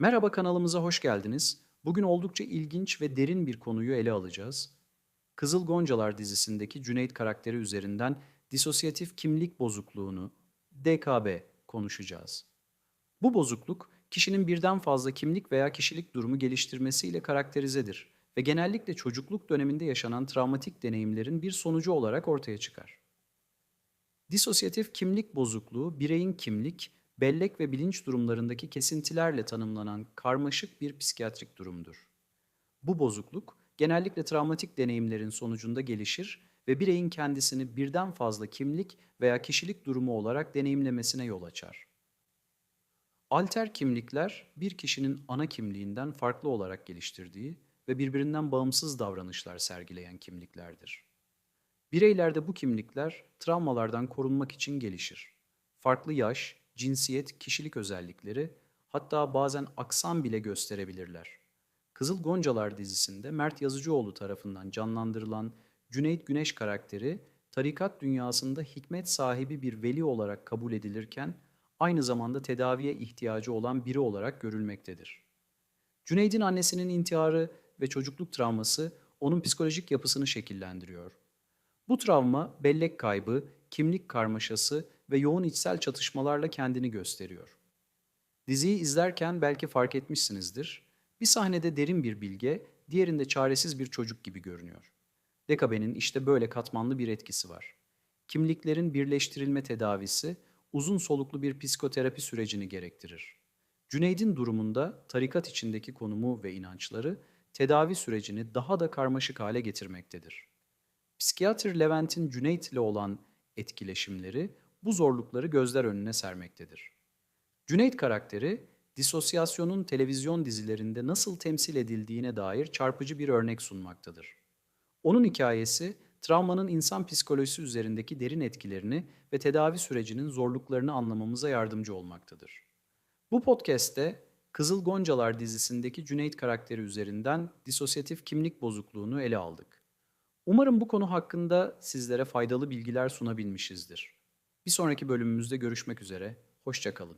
Merhaba kanalımıza hoş geldiniz. Bugün oldukça ilginç ve derin bir konuyu ele alacağız. Kızıl Goncalar dizisindeki Cüneyt karakteri üzerinden disosyatif kimlik bozukluğunu, DKB konuşacağız. Bu bozukluk, kişinin birden fazla kimlik veya kişilik durumu geliştirmesiyle karakterizedir ve genellikle çocukluk döneminde yaşanan travmatik deneyimlerin bir sonucu olarak ortaya çıkar. Disosyatif kimlik bozukluğu, bireyin kimlik, bellek ve bilinç durumlarındaki kesintilerle tanımlanan karmaşık bir psikiyatrik durumdur. Bu bozukluk, genellikle travmatik deneyimlerin sonucunda gelişir ve bireyin kendisini birden fazla kimlik veya kişilik durumu olarak deneyimlemesine yol açar. Alter kimlikler, bir kişinin ana kimliğinden farklı olarak geliştirdiği ve birbirinden bağımsız davranışlar sergileyen kimliklerdir. Bireylerde bu kimlikler travmalardan korunmak için gelişir. Farklı yaş, cinsiyet, kişilik özellikleri hatta bazen aksan bile gösterebilirler. Kızıl Goncalar dizisinde Mert Yazıcıoğlu tarafından canlandırılan Cüneyt Güneş karakteri tarikat dünyasında hikmet sahibi bir veli olarak kabul edilirken aynı zamanda tedaviye ihtiyacı olan biri olarak görülmektedir. Cüneyd'in annesinin intiharı ve çocukluk travması onun psikolojik yapısını şekillendiriyor. Bu travma bellek kaybı, kimlik karmaşası ve yoğun içsel çatışmalarla kendini gösteriyor. Diziyi izlerken belki fark etmişsinizdir. Bir sahnede derin bir bilge, diğerinde çaresiz bir çocuk gibi görünüyor. Dekabe'nin işte böyle katmanlı bir etkisi var. Kimliklerin birleştirilme tedavisi uzun soluklu bir psikoterapi sürecini gerektirir. Cüneyd'in durumunda tarikat içindeki konumu ve inançları tedavi sürecini daha da karmaşık hale getirmektedir. Psikiyatr Levent'in Cüneyt ile olan etkileşimleri bu zorlukları gözler önüne sermektedir. Cüneyt karakteri, disosyasyonun televizyon dizilerinde nasıl temsil edildiğine dair çarpıcı bir örnek sunmaktadır. Onun hikayesi, travmanın insan psikolojisi üzerindeki derin etkilerini ve tedavi sürecinin zorluklarını anlamamıza yardımcı olmaktadır. Bu podcast'te Kızıl Goncalar dizisindeki Cüneyt karakteri üzerinden disosyatif kimlik bozukluğunu ele aldık. Umarım bu konu hakkında sizlere faydalı bilgiler sunabilmişizdir. Bir sonraki bölümümüzde görüşmek üzere, hoşçakalın.